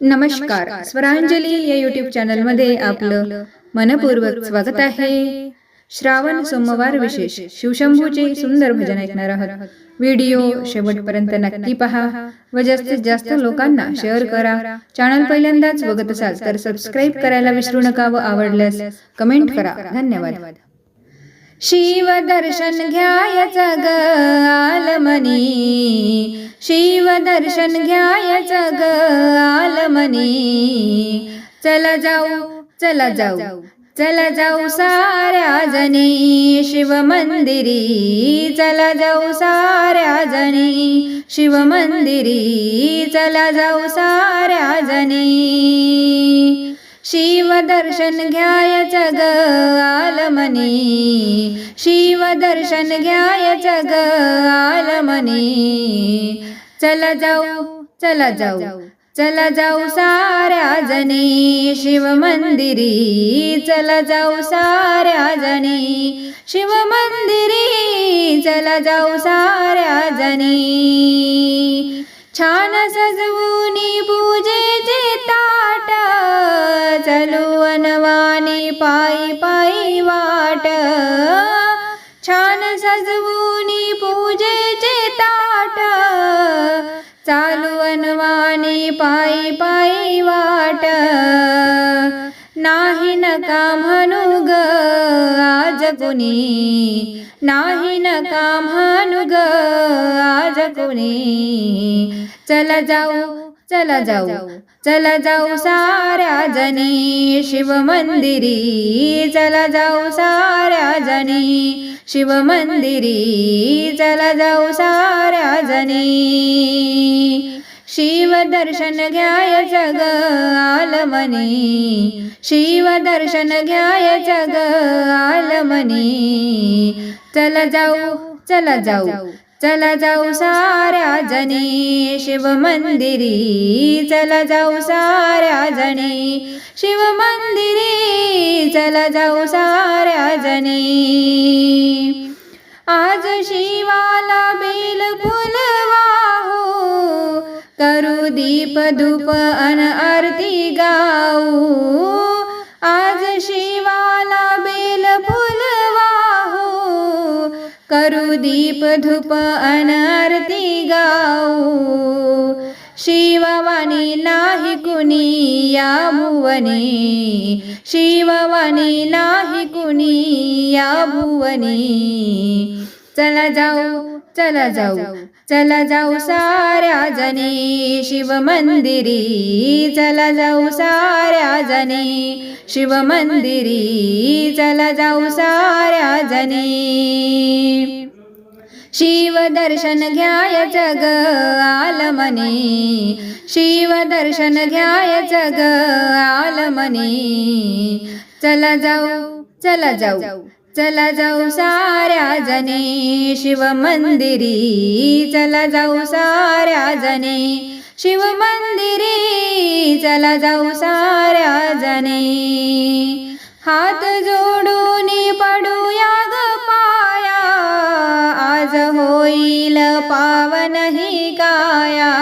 नमस्कार. स्वरांजली या युट्यूब चॅनलमध्ये आपलं मनपूर्वक स्वागत आहे. श्रावण सोमवार विशेष. शिवशंभूचे सुंदर भजन ऐकणार आहात. व्हिडिओ शेवटपर्यंत नक्की पहा. व जास्तीत जास्त लोकांना शेअर करा. चॅनल पहिल्यांदाच बघत असाल तर सबस्क्राईब करायला विसरू नका व आवडल्यास कमेंट करा. धन्यवाद. शिव दर्शन घ्यायच ग आलमनी. शिव दर्शन घ्यायच ग आलमनी. चला जाऊ चला जाऊ चला जाऊ साऱ्या जणी शिव मंदिरी चला जाऊ साऱ्या जणी शिव मंदिरी चला जाऊ साऱ्या जणी शिव दर्शन घ्यायच ग आलमनी. शिव दर्शन घ्यायच ग आलमनी. चला जाऊ चला जाऊ. चला जाऊ साऱ्या जणी शिव मंदिरी. चला जाऊ साऱ्या जणी शिव मंदिरी. चला जाऊ साऱ्या जणी. छान सजवूनी पूजेचे ताट. चलू अनवानी पायी पायी वाट. छान सजवू अनवानी पायी पायी वाट. नाही नका म्हणू ग आज कुणी. नाही नका म्हणू ग आज कुणी. चला जाऊ चला जाऊ चला जाऊ साऱ्या जणी शिव मंदिरी. चला जाऊ साऱ्या जणी शिव मंदिरी. चला जाऊ साऱ्या जणी. शिव दर्शन घ्यायच ग आलमनी. शिव दर्शन घ्यायच ग आलमनी. चला जाऊ चला जाऊ चला जाऊ साऱ्या जणी शिव मंदिरी चला जाऊ साऱ्या जणी शिव मंदिरी चला जाऊ साऱ्या जणी आज शिवाला बेल फुल करू दीप धूप अन आरती गाऊ. आज शिवाला बेल फुल वाहू. करू दीप धूप अन आरती गाऊ. शिववाणी नाही कुणी या भुवनी. शिववाणी नाही कुणी या भुवनी. चला जाऊ चला जाऊ चला जाऊ साऱ्या जणी शिव मंदिरी. चला जाऊ साऱ्या जणी शिव मंदिरी. चला जाऊ साऱ्या जणी. शिव दर्शन घ्यायच ग आलमनी. शिव दर्शन घ्यायच ग आलमनी. चला जाऊ चला जाऊ. चला जाऊ साऱ्या जने शिव मंदिरी. चला जाऊ साऱ्या जने शिव मंदिरी. चला जाऊ साऱ्या जने. हात जोडून पडूया ग पाया. आज होईल पावन ही काया.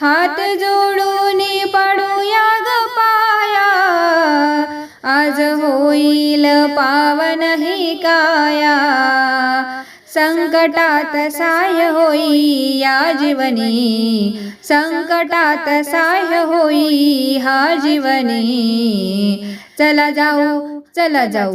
हात जोडून पडूया ग पाया. आज होईल पावन काया संकटात साय होई या जीवनी संकटात साय होई हा जीवनी. चला जाऊ चला जाऊ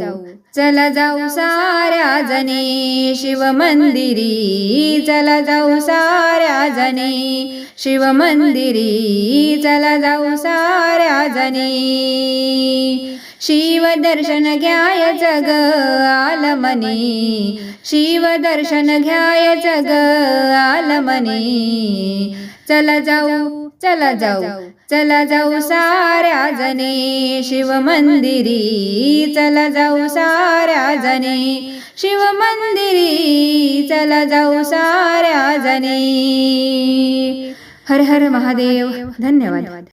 चला जाऊ साऱ्या जने शिव मंदिरी. चला जाऊ साऱ्या जने शिव मंदिरी. चला जाऊ साऱ्या जने. शिव दर्शन घ्याय जग आलमनी. शिव दर्शन घ्याय जग आलमनी. चला जाऊ चला जाऊ चला जाऊ साऱ्या जने शिव मंदिरी चला जाऊ साऱ्या जने शिव मंदिरी चला जाऊ साऱ्या जने. हर हर महादेव. धन्यवाद.